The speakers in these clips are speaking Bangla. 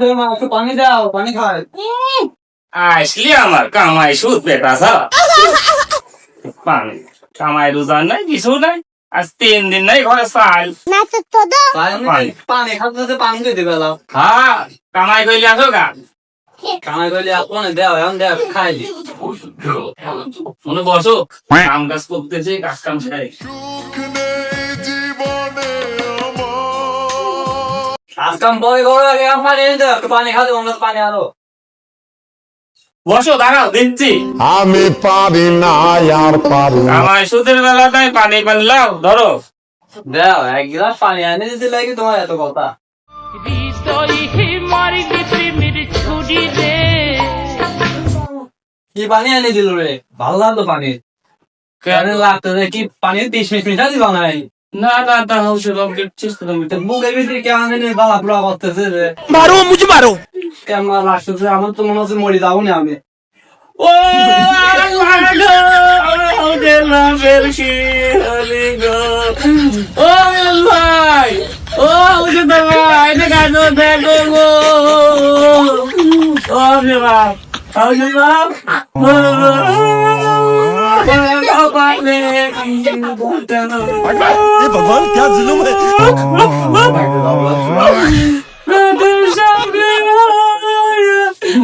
তুমি মা একটু পানি দাও পানি খাই আসলি আমার কামাই সুদ বেটা সব পানি কামাই রোজার নাই কিছু নাই আজ তিন দিন নাই ঘরে চাল। পানি। পানি খাতে পানি দিয়ে দিবে হ্যাঁ কামাই কইলে আসো গা। কামাই করলে আপন দেও এখন দেও খাইলি। মনে বসো কাম কাজ করতেছে কাজ কাম সারি বসো দাঁড়াও দিচ্ছি। আমি পারি না আর পারি না। কামাই সুদের বেলাটাই পানি পানি লাও ধরো। দেও এক গিলাস পানি এনে দিতে লাগে তোমার এত কথা। কি পানি এনে দিল রে? ভালো লাগল পানি। কেন? লাগতো রে? কি পানি বিশ মিনিট মিনিট দিবা নাই? না না না হচ্ছে লকেট চেষ্টা তুমি তো বুকের ভিতরে কে আমি নেই বাবা পুরো করতেছে রে। মারো মুঝে মারো। কেমন রাষ্ট্র আমার তো মনে হচ্ছে মরে যাব না আমি। ও Oh, my God. গো ওদের নামের শিরালি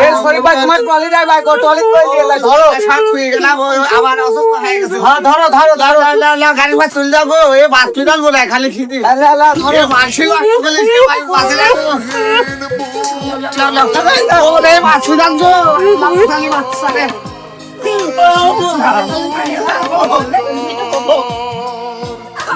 এর শরীর ভাই তোমার টলি যাই ভাই টলি কই দিয়ে লাই ধরো সাত হয়ে গেল আমার অসুস্থ হয়ে গেছে হ্যাঁ ধরো ধরো ধরো লা লা গাড়ি ভাই চলে যাব এ বাস্তি দল বলে খালি খিদি লা লা ধরো মাসি বাস্তি বলে ভাই বাসে লা ওরে মাসি দান গো মাসি দান মাসি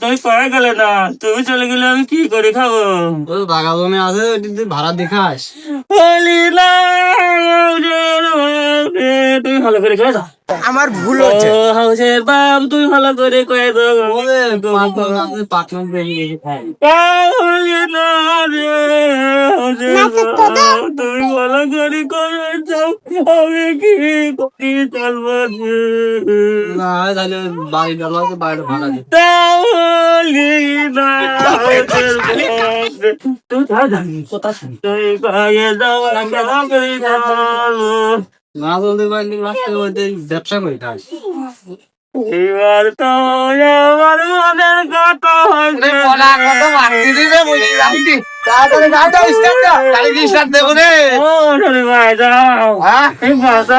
তুমি পড়ে গেলে না তুমি চলে গেলে আমি কি করে খাব? ওই বাগা জমি আছে তুই ভাড়া দেখাস। বলি না তুমি ভালো করে খেয়ে যাও আমার ভুল হাউসের বাপ তুই ভালো করে কয়ে দাও। পার্টনার বেরিয়ে খাই না রে করে করে যাও আমি কি করি চলবো রে? না তাহলে বাড়ি গেল বাড়িটা ভাড়া দিই তাহলে না তুই যা জানি কোথা শুনি। তুই কয়ে দাও আমি ভালো না বলতে পারলি লাস্টের মধ্যে ব্যবসা করে খাস। এবার তো আমার মনের কথা হয়েছে শরীর ভাই যাও এই ভাষা